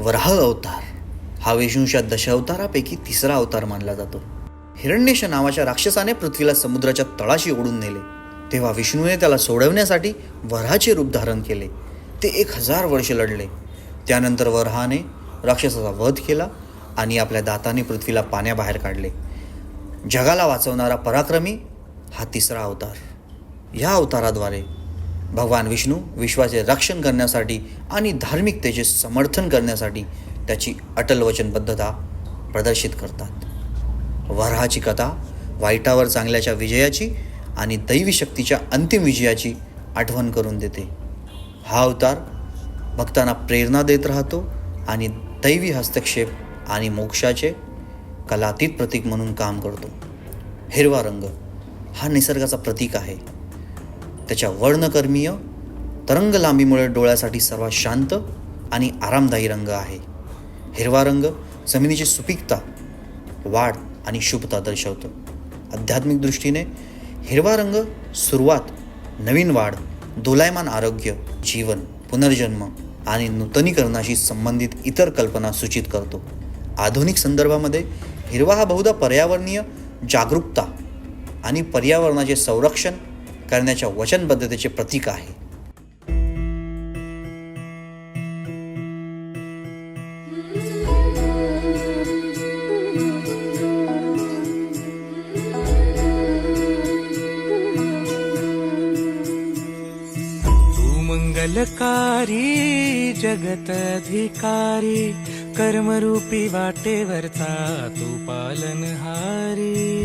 वराह अवतार. हा विष्णूच्या दशावतारापैकी तिसरा अवतार मानला जातो. हिरण्यश नावाच्या राक्षसाने पृथ्वीला समुद्राच्या तळाशी ओढून नेले. तेव्हा विष्णूने त्याला सोडवण्यासाठी वराहाचे रूप धारण केले. ते एक हजार वर्ष लढले. त्यानंतर वराहाने राक्षसाचा वध केला आणि आपल्या दाताने पृथ्वीला पाण्याबाहेर काढले. जगाला वाचवणारा पराक्रमी हा तिसरा अवतार. या अवताराद्वारे भगवान विष्णू विश्वाचे रक्षण करण्यासाठी आणि धार्मिकतेचे समर्थन करण्यासाठी त्याची अटल वचनबद्धता प्रदर्शित करतात. वराहाची कथा वाईटावर चांगल्याच्या विजयाची आणि दैवी शक्तीच्या अंतिम विजयाची आठवण करून देते. हा अवतार भक्तांना प्रेरणा देत राहतो आणि दैवी हस्तक्षेप आणि मोक्षाचे कलातीत प्रतीक म्हणून काम करतो. हिरवा रंग हा निसर्गाचा प्रतीक आहे. त्याच्या वर्णकर्मीय तरंग लांबीमुळे डोळ्यासाठी सर्वात शांत आणि आरामदायी रंग आहे. हिरवा रंग जमिनीची सुपीकता वाढ आणि शुभता दर्शवतो. आध्यात्मिक दृष्टीने हिरवा रंग सुरुवात नवीन वाढ दोलायमान आरोग्य जीवन पुनर्जन्म आणि नूतनीकरणाशी संबंधित इतर कल्पना सूचित करतो. आधुनिक संदर्भामध्ये हिरवा हा बहुधा पर्यावरणीय जागरूकता आणि पर्यावरणाचे संरक्षण करण्याच्या वचनबद्धतेचे प्रतीक आहे. मंगलकारी जगत अधिकारी कर्मरूपी वाटेवरचा तू पालनहारी.